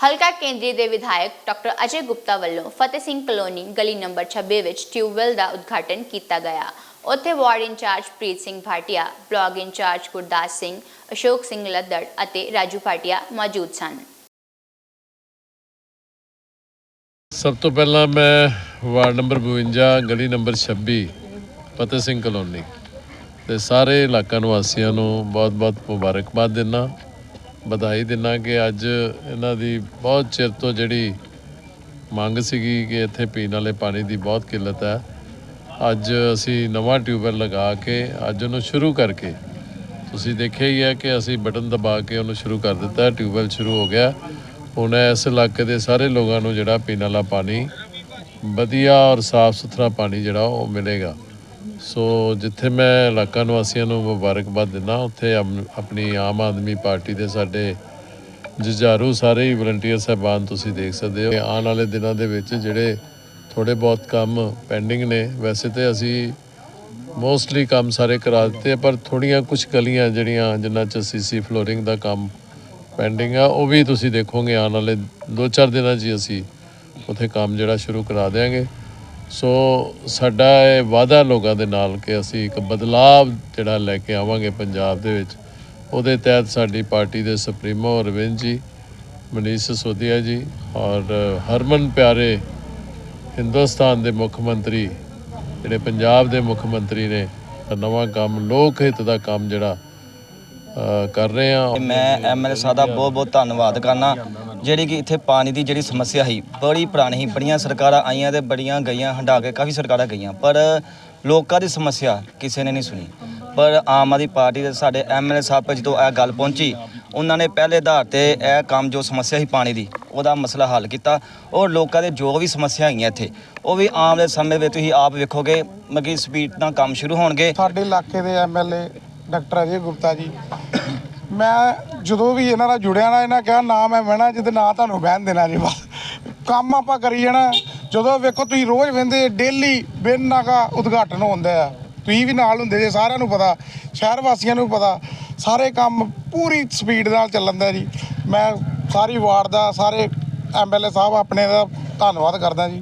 ਹਲਕਾ ਕੇਂਦਰੀ ਦੇ ਵਿਧਾਇਕ ਡਾਕਟਰ ਅਜੇ ਗੁਪਤਾ ਵੱਲੋਂ ਫਤਿਹ ਸਿੰਘ ਕਲੋਨੀ ਗਲੀ ਨੰਬਰ 26 ਵਿੱਚ ਟਿਊਬਵੈੱਲ ਦਾ ਉਦਘਾਟਨ ਕੀਤਾ ਗਿਆ। ਉੱਥੇ ward incharge Preet Singh Bhatia, block incharge Gurdas Singh, Ashok Singh Laddar ਅਤੇ ਰਾਜੂ ਭਾਟੀਆ ਮੌਜੂਦ ਸਨ। ਸਭ ਤੋਂ ਪਹਿਲਾਂ ਮੈਂ ਵਾਰਡ ਨੰਬਰ 52 ਗਲੀ ਨੰਬਰ 26 ਫਤਿਹ ਸਿੰਘ ਕਲੋਨੀ ਤੇ ਸਾਰੇ ਇਲਾਕਾ ਨਿਵਾਸੀਆਂ ਨੂੰ ਬਹੁਤ-ਬਹੁਤ ਮੁਬਾਰਕਬਾਦ ਦਿੰਦਾ। ਵਧਾਈ ਦਿੰਦਾ ਕਿ ਅੱਜ ਇਹਨਾਂ ਦੀ ਬਹੁਤ ਚਿਰ ਤੋਂ ਜਿਹੜੀ ਮੰਗ ਸੀਗੀ ਕਿ ਇੱਥੇ ਪੀਣ ਵਾਲੇ ਪਾਣੀ ਦੀ ਬਹੁਤ ਕਿੱਲਤ ਹੈ। ਅੱਜ ਅਸੀਂ ਨਵਾਂ ਟਿਊਬਵੈੱਲ ਲਗਾ ਕੇ ਅੱਜ ਉਹਨੂੰ ਸ਼ੁਰੂ ਕਰਕੇ ਤੁਸੀਂ ਦੇਖਿਆ ਹੀ ਹੈ ਕਿ ਅਸੀਂ ਬਟਨ ਦਬਾ ਕੇ ਉਹਨੂੰ ਸ਼ੁਰੂ ਕਰ ਦਿੱਤਾ ਹੈ ਟਿਊਬਵੈੱਲ ਸ਼ੁਰੂ ਹੋ ਗਿਆ। ਹੁਣ ਇਸ ਇਲਾਕੇ ਦੇ ਸਾਰੇ ਲੋਕਾਂ ਨੂੰ ਜਿਹੜਾ ਪੀਣ ਵਾਲਾ ਪਾਣੀ, ਵਧੀਆ ਔਰ ਸਾਫ਼ ਸੁਥਰਾ ਪਾਣੀ ਜਿਹੜਾ ਉਹ ਮਿਲੇਗਾ। ਸੋ ਜਿੱਥੇ ਮੈਂ ਇਲਾਕਾ ਨਿਵਾਸੀਆਂ ਨੂੰ ਮੁਬਾਰਕਬਾਦ ਦਿੰਦਾ, ਉੱਥੇ ਆਮ- ਆਪਣੀ ਆਮ ਆਦਮੀ ਪਾਰਟੀ ਦੇ ਸਾਡੇ ਜੁਝਾਰੂ ਸਾਰੇ ਹੀ ਵਲੰਟੀਅਰ ਸਾਹਿਬਾਨ ਤੁਸੀਂ ਦੇਖ ਸਕਦੇ ਹੋ। ਆਉਣ ਵਾਲੇ ਦਿਨਾਂ ਦੇ ਵਿੱਚ ਜਿਹੜੇ ਥੋੜੇ ਬਹੁਤ ਕੰਮ ਪੈਂਡਿੰਗ ਨੇ, ਵੈਸੇ ਤੇ ਅਸੀਂ ਮੋਸਟਲੀ ਕੰਮ ਸਾਰੇ ਕਰਾ ਦਿੱਤੇ ਪਰ ਥੋੜੀਆਂ ਕੁਝ ਗਲੀਆਂ ਜਿਹੜੀਆਂ ਜਿਨ੍ਹਾਂ 'ਚ ਸੀਸੀ ਫਲੋਰਿੰਗ ਦਾ ਕੰਮ ਪੈਂਡਿੰਗ ਆ, ਉਹ ਵੀ ਤੁਸੀਂ ਦੇਖੋਗੇ ਆਉਣ ਵਾਲੇ 2-4 ਦਿਨਾਂ 'ਚ ਹੀ ਅਸੀਂ ਉੱਥੇ ਕੰਮ ਜਿਹੜਾ ਸ਼ੁਰੂ ਕਰਾ ਦੇਵਾਂਗੇ ਸੋ ਸਾਡਾ ਇਹ ਵਾਅਦਾ ਲੋਕਾਂ ਦੇ ਨਾਲ ਕਿ ਅਸੀਂ ਇੱਕ ਬਦਲਾਵ ਜਿਹੜਾ ਲੈ ਕੇ ਆਵਾਂਗੇ ਪੰਜਾਬ ਦੇ ਵਿੱਚ, ਉਹਦੇ ਤਹਿਤ ਸਾਡੀ ਪਾਰਟੀ ਦੇ ਸੁਪਰੀਮੋ ਅਰਵਿੰਦ ਜੀ, ਮਨੀਸ਼ ਸਿਸੋਦੀਆ ਜੀ ਔਰ ਹਰਮਨ ਪਿਆਰੇ ਹਿੰਦੁਸਤਾਨ ਦੇ ਮੁੱਖ ਮੰਤਰੀ, ਜਿਹੜੇ ਪੰਜਾਬ ਦੇ ਮੁੱਖ ਮੰਤਰੀ ਨੇ ਨਵਾਂ ਕੰਮ, ਲੋਕ ਹਿੱਤ ਦਾ ਕੰਮ ਜਿਹੜਾ ਕਰ ਰਹੇ ਆ ਮੈਂ ਐਮਐਲਏ ਸਾਹਿਬ ਦਾ ਬਹੁਤ ਬਹੁਤ ਧੰਨਵਾਦ ਕਰਨਾ। ਜਿਹੜੀ ਕਿ ਇੱਥੇ ਪਾਣੀ ਦੀ ਜਿਹੜੀ ਸਮੱਸਿਆ ਸੀ, ਬੜੀ ਪੁਰਾਣੀ ਸੀ, ਬੜੀਆਂ ਸਰਕਾਰਾਂ ਆਈਆਂ ਤੇ ਬੜੀਆਂ ਗਈਆਂ ਹੰਡਾ ਕੇ ਕਾਫੀ ਸਰਕਾਰਾਂ ਗਈਆਂ, ਪਰ ਲੋਕਾਂ ਦੀ ਸਮੱਸਿਆ ਕਿਸੇ ਨੇ ਨਹੀਂ ਸੁਣੀ। ਪਰ ਆਮ ਆਦਮੀ ਪਾਰਟੀ ਦੇ ਸਾਡੇ ਐਮਐਲਏ ਸਾਹਿਬ ਤੱਕ ਜਦੋਂ ਇਹ ਗੱਲ ਪਹੁੰਚੀ, ਉਹਨਾਂ ਨੇ ਪਹਿਲੇ ਆਧਾਰ ਤੇ ਇਹ ਕੰਮ ਜੋ ਸਮੱਸਿਆ ਸੀ ਪਾਣੀ ਦੀ, ਉਹਦਾ ਮਸਲਾ ਹੱਲ ਕੀਤਾ। ਔਰ ਲੋਕਾਂ ਦੇ ਜੋ ਵੀ ਸਮੱਸਿਆ ਹੈਗੀਆਂ ਇੱਥੇ, ਉਹ ਵੀ ਆਮ ਦੇ ਸਮੇਂ ਵਿੱਚ ਤੁਸੀਂ ਆਪ ਵੇਖੋਗੇ, ਮਤਲਬ ਕਿ ਸਪੀਡ ਨਾਲ ਕੰਮ ਸ਼ੁਰੂ ਹੋਣਗੇ। ਸਾਡੇ ਇਲਾਕੇ ਦੇ ਐਮਐਲਏ ਡਾਕਟਰ ਅਜੇ ਗੁਪਤਾ ਜੀ ਮੈਂ ਜਦੋਂ ਵੀ ਇਹਨਾਂ ਨਾਲ ਜੁੜਿਆ ਨਾ, ਇਹਨਾਂ ਕਿਹਾ, ਨਾ, ਮੈਂ ਬਹਿਣਾ ਜਿੱਦ ਨਾ ਤੁਹਾਨੂੰ ਬਹਿਣ ਦੇਣਾ ਜੀ ਬਸ। ਕੰਮ ਆਪਾਂ ਕਰੀ ਜਾਣਾ। ਜਦੋਂ ਵੇਖੋ ਤੁਸੀਂ ਰੋਜ਼ ਵਹਿੰਦੇ ਡੇਲੀ ਬਿਨ ਨਾਗਾ ਉਦਘਾਟਨ ਹੁੰਦਾ ਆ। ਤੁਸੀਂ ਵੀ ਨਾਲ ਹੁੰਦੇ ਜੇ, ਸਾਰਿਆਂ ਨੂੰ ਪਤਾ, ਸ਼ਹਿਰ ਵਾਸੀਆਂ ਨੂੰ ਪਤਾ। ਸਾਰੇ ਕੰਮ ਪੂਰੀ ਸਪੀਡ ਨਾਲ ਚੱਲਣ ਦਾ ਜੀ। ਮੈਂ ਸਾਰੀ ਵਾਰਡ ਦਾ, ਸਾਰੇ ਐਮਐਲਏ ਸਾਹਿਬ ਆਪਣੇ ਦਾ ਧੰਨਵਾਦ ਕਰਦਾ ਜੀ।